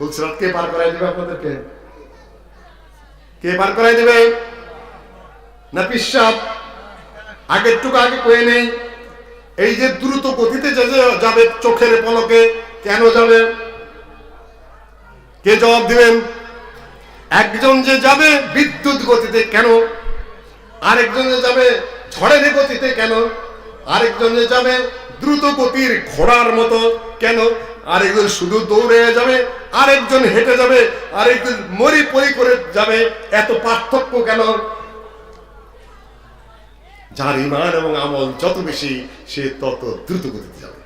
ফুলসিরাত কে পার করাই দিবে আপনাদেরকে। কে পার করাই দিবে? না পিসাব? আগে কয়ে নেই। এই যে দ্রুত গতিতে যাবে চোখের পলকে, কেন যাবে? কে জবাব দিবেন? একজন যে যাবে বিদ্যুৎ গতিতে কেন? আরেকজন যে যাবে ঝড়ের গতিতে কেন? আরেকজন যে যাবে দ্রুত গতির ঘোড়ার মতো কেন? আর আরেকজন শুধু দৌড়ে যাবে আরেকজন হেঁটে যাবে, আরেকজন মরি পরি করে যাবে, এত পার্থক্য কেন? যার ইমান এবং আমল যত বেশি, সে তত দ্রুত গতিতে যাবে।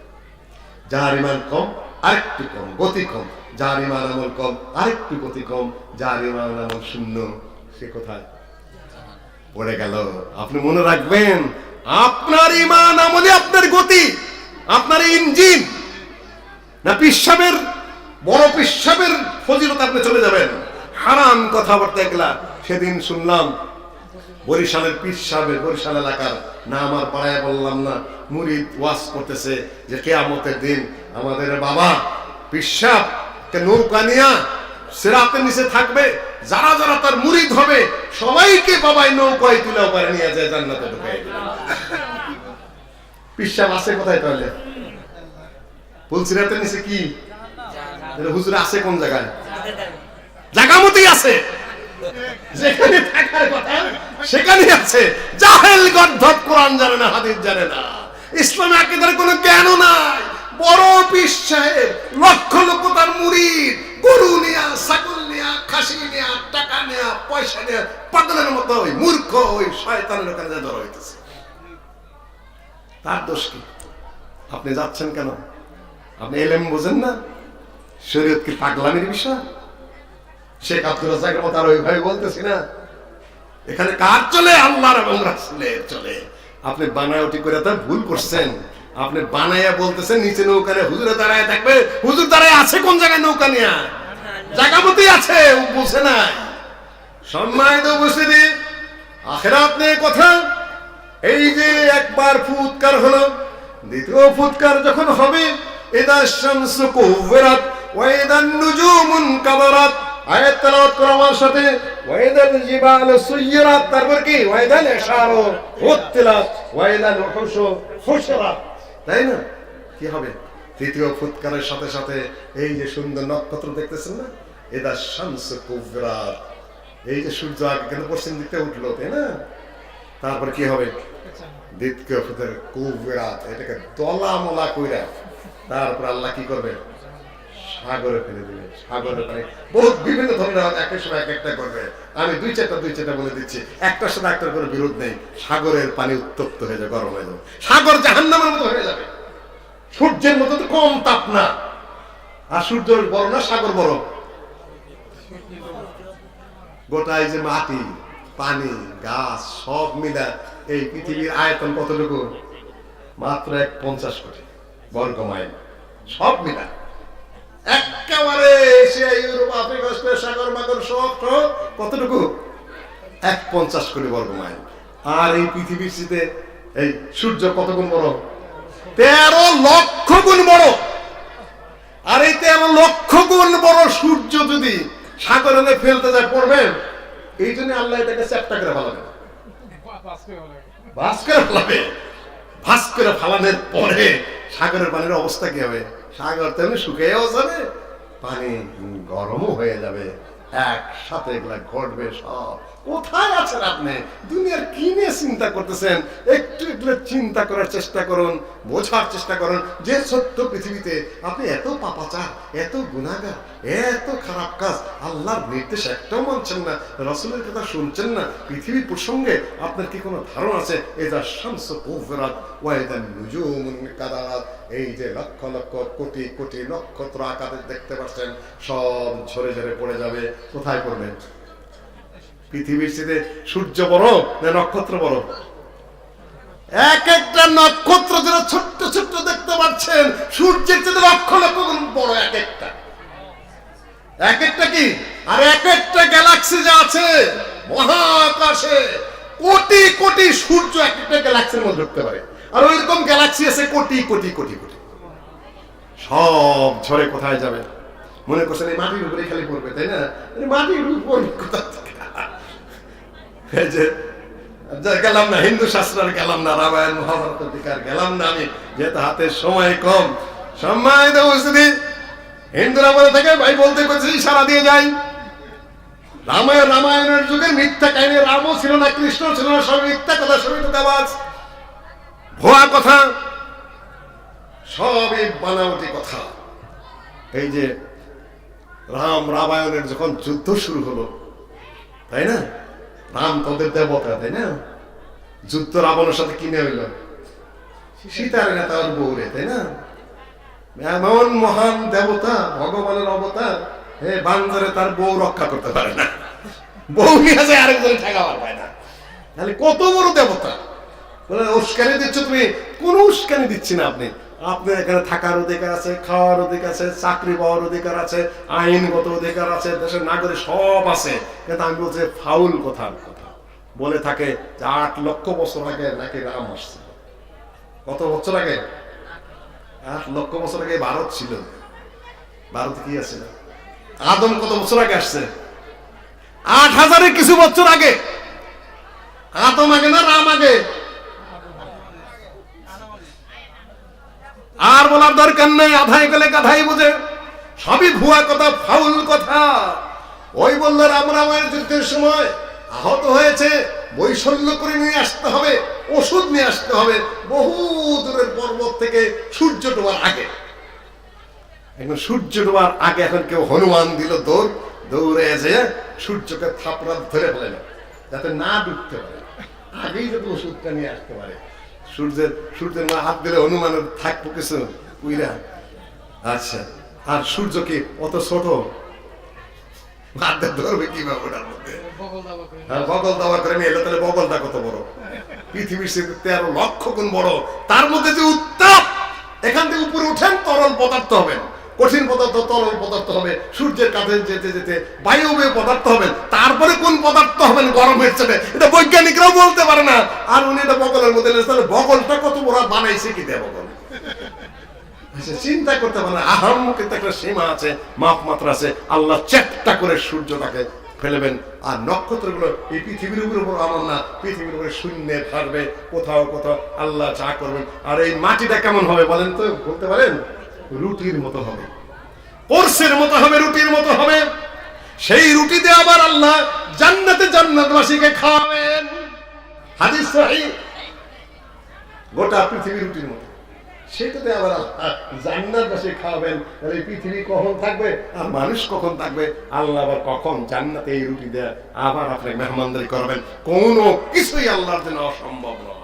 যার ইমান কম, আরেকটু কম, গতি কম। যার ইমান আমল কম, আরেকটু গতি কম। যার ইমান আমল শূন্য, সে কোথায়? পড়ে গেল। আপনি মনে রাখবেন, আপনার ইমান আমলে আপনার গতি, আপনার ইঞ্জিন, না পিসাবের বড় পিসাবের ফজিলত আপনি চলে যাবেন। হারাম কথাবার্তা এগুলা সেদিন শুনলাম। বরিশালের পীর বরিশাল এলাকার না আমার পাড়ায় বললাম না। মুরিদ ওয়াজ করতেছে যে কেয়ামতের দিন আমাদের বাবা পিসাব কে নৌকা নিয়া সেরাতের নিচে থাকবে। যারা যারা তার মুরিদ হবে, সবাইকে বাবাই নৌকায় তুলে ওপারে নিয়ে যায়, জান্নাতে ঢুকাই আছে কোথায় তাহলে? বলছি ফুলসিরাতের নিচে কি? হুজুর আছে কোন জায়গায়? জায়গা মতোই আছে। যেখানে থাকার কথা সেখানে আছে। জাহেল গর্ধব কোরআন জানে না হাদিস জানে না। ইসলামে আকিদার কোনো জ্ঞানও নাই। বড় পীর সাহেব লক্ষ লক্ষ তার মুরিদ গরু নিয়া ছাগল নিয়া খাসি নিয়া টাকা নেয়া পয়সা নেয়া পাগলের মতো ওই মূর্খ ওই শয়তানের ওখানে যা ধরা হইতেছে। তার দোষ কি? আপনি যাচ্ছেন কেন? আপনি এলেম বোঝেন না? শরীয়ত কি পাগলামির বিষয়? শেখ আব্দুল রাজাকের মতো আর ওইভাবে বলতেছি না? এখানে কার চলে? আল্লাহর এবং রাসূলের চলে। আপনি বানায়টি করে তো ভুল করছেন। আপনি বানাইয়া বলতেছেন, নিচে নৌকা নিয়ে হুজুরে দাঁড়ায় থাকবে। হুজুর দাঁড়ায় আছে কোন জায়গায় নৌকা নিয়ে? জায়গা মতোই আছে, ও বুঝে নাই। সম্মানিত উপস্থিতি, আখেরাত নিয়ে কথা। এই যে একবার ফুৎকার হলো, দ্বিতীয় ফুৎকার যখন হবে, এদা শামসু কুওয়ারাত নুজুমুন সাথে তারপর কি? তাই না? কি হবে? ফুৎকারের সাথে সাথে এই যে সুন্দর নক্ষত্র দেখতেছেন না? এদা শামসু কুওয়ারাত এই যে সূর্য কেন পশ্চিম দিকে উঠল, তাই না? তারপর কি হবে? দ্বিতীয় ফুতের কুবরাত, এটাকে দলা মলা কইরা। তারপর আল্লাহ কি করবে? সাগরে ফেলে দিবে সাগরে পানি বহুত বিভিন্ন ধরনের একের সময় এক একটা করবে। আমি দুই চারটা দুই চারটা বলে দিচ্ছি। একটার সাথে একটার কোনো বিরোধ নেই। সাগরের পানি উত্তপ্ত হয়ে যাবে গরম হয়ে যাবে সাগর জাহান্নামের মতো হয়ে যাবে। সূর্যের মতো তো কম তাপ না। আর সূর্য বড় না, সাগর বড়। গোটাই যে মাটি, পানি, গাছ, সব মিলা এই পৃথিবীর আয়তন কতটুকু? মাত্র এক পঞ্চাশ কোটি বর্গ মাইল। সব মিলা। একেবারে এশিয়া, ইউরোপ, আফ্রিকা সাগর মাগর সব কতটুকু? এক পঞ্চাশ কোটি বর্গ মাইল আর এই পৃথিবীর শীতে এই সূর্য কত গুণ বড়? তেরো লক্ষ গুণ বড়। আর এই তেরো লক্ষ গুণ বড় সূর্য যদি সাগরে ফেলতে যায়, পড়বেন? এই জন্য আল্লাহ এটাকে চ্যাপ্টা করে ফেলাবে ভাস করে ফেলাবে ভাস করে ফেলানোর পরে সাগরের পানির অবস্থা কি হবে? সাগর তেমনি শুকিয়েও যাবে পানি গরমও হয়ে যাবে। একসাথে এগুলা ঘটবে সব। কোথায় আছেন আপনি? দুনিয়ার কি নিয়ে চিন্তা করতেছেন? একটু একটু চিন্তা করার চেষ্টা করুন, বোঝার চেষ্টা করুন। যে সত্য পৃথিবীতে আপনি এত পাপাচার, এত গুণাগার এত খারাপ কাজ, আল্লাহর নির্দেশ একটাও মানছেন না, রসুলের কথা শুনছেন না, পৃথিবীর প্রসঙ্গে আপনার কি কোনো ধারণা আছে? এদা শামস কুফরাত ওয়াইদা নুজুমুন কাদারাত। এই যে লক্ষ লক্ষ কোটি কোটি নক্ষত্র আকারে দেখতে পাচ্ছেন, সব ঝরে ঝরে পড়ে যাবে। কোথায় পড়বে? পৃথিবীর চেয়ে সূর্য বড় না নক্ষত্র বড়? এক একটা নক্ষত্র যেন ছোট্ট ছোট্ট দেখতে পাচ্ছেন, সূর্যের চেয়ে লক্ষ লক্ষ গুণ বড় এক একটা। এক একটা কি? আর এক একটা গ্যালাক্সি যে আছে, মহাকাশে কোটি কোটি সূর্য এক একটা গ্যালাক্সির মধ্যে ঢুকতে পারে। আর ওইরকম গ্যালাক্সি আছে কোটি কোটি কোটি কোটি। সব ঝরে কোথায় যাবে? মনে করছেন এই মাটির উপরে খালি পড়বে, তাই না? মাটির উপর কোথা থেকে? যে গেলাম না, হিন্দু শাস্ত্রের গেলাম না, রামায়ণ, মহাভারত দিকে আর গেলাম না আমি, যেহেতু হাতে সময় কম। সম্মানিত উপস্থিতি, হিন্দুরা বলে থাকে, ভাই বলতে করছি সারা দিয়ে যাই। রামায়ণ, রামায়ণের যুগে মিথ্যা কাহিনী, রামও ছিল না, কৃষ্ণ ছিল না সব মিথ্যা কথা, সবই তোকাবাজ ভুয়া কথা, সবই বানাওটি কথা। এই যে রাম রামায়ণের যখন যুদ্ধ শুরু হলো, তাই না? রাম তোদের দেবতা, তাই না? যুদ্ধ রাবণের সাথে কিনে হইল? সীতার না তার বউরে, তাই না? এমন মহান দেবতা, ভগবানের অবতার, হে বান্দরে তার বউ রক্ষা করতে পারে না। বউ নিয়ে যায় আরেকজন ঠেকাবার পায় না। তাহলে কত বড় দেবতা? উস্কানি দিচ্ছ তুমি? কোন উস্কানি দিচ্ছি না আপনি। আপনার এখানে থাকার অধিকার আছে, খাওয়ার অধিকার আছে, চাকরি পাওয়ার অধিকার আছে, আইনগত অধিকার আছে, দেশের নাগরিক সব আছে। কিন্তু আমি বলছি, ফাউল কথার কথা। বলে থাকে যে আট লক্ষ বছর আগে নাকি রাম আসছে কত বছর আগে? আট লক্ষ বছর আগে ভারত ছিল। ভারতে কি আছে আদম কত বছর আগে আসছে? আট হাজারের কিছু বছর আগে। আদম আগে না রাম আগে? আর বলার দরকার নেই, আধাই গেলে গাধাই বোঝে। সবই ভুয়া কথা, ফাউল কথা। ওই বলল রাম রামায়ণ যুদ্ধের সময় আহত হয়েছে, বৈষল্য করে নিয়ে আসতে হবে, ওষুধ নিয়ে আসতে হবে। বহু দূরের পর্বত থেকে সূর্য ডোবার আগে। এখন সূর্য ডোবার আগে এখন কেউ হনুমান দিল দৌড়, দৌড়ে এসে সূর্যকে থাপড়া ধরে ফেলে যাতে না ডুবতে পারে। আগেই যাতে ওষুধটা নিয়ে আসতে পারে। সূর্যের সূর্যের না হাত দিলে হনুমানের থাকব কিছু উইরা আচ্ছা আর সূর্য কি অত ছোট? হাতে ধরবে কীভাবে ওটার মধ্যে? হ্যাঁ, বগল দাওয়া করে নিয়ে এলো তাহলে বগলটা কত বড়? পৃথিবীর সে তেরো লক্ষ গুণ বড়। তার মধ্যে যে উত্তাপ এখান থেকে উপরে উঠেন তরল পদার্থ হবেন। কঠিন পদার্থ, তরল পদার্থ হবে, সূর্যের কাছে যেতে যেতে বায়ুময় পদার্থ হবেন। তারপরে কোন পদার্থ হবেন? গরমের চেপে এটা বৈজ্ঞানিকরাও বলতে পারে না। আর উনি এটা বগলের মধ্যে তাহলে বগলটা কত বড় বানাইছে কি দেয় বগল চিন্তা করতে পারে কিন্তু একটা সীমা আছে মাপ মাত্রা আছে। আল্লাহ চেষ্টা করে সূর্যটাকে ফেলবেন। আর নক্ষত্রগুলো এই পৃথিবীর উপর উপর আমার না। পৃথিবীর উপরে শূন্যে থাকবে কোথাও কোথাও আল্লাহ যা করবেন। আর এই মাটিটা কেমন হবে বলেন তো? বলতে পারেন? রুটির মতো হবে। কোর্সের মতো হবে, রুটির মতো হবে। সেই রুটিতে আবার আল্লাহ জান্নাতে জান্নাতবাসীকে খাওয়াবেন। হাদিস সহিহ গোটা পৃথিবী রুটির মতো। সেটাতে আবার আল্লাহ জান্নাত বাসী খাওয়াবেন। তাহলে পৃথিবী কখন থাকবে আর মানুষ কখন থাকবে? আল্লাহ আবার কখন জান্নাতে এই রুটি দেয় আবার আপনি মেহমানদারি করবেন? কোনো কিছুই আল্লাহর জন্য অসম্ভব নয়।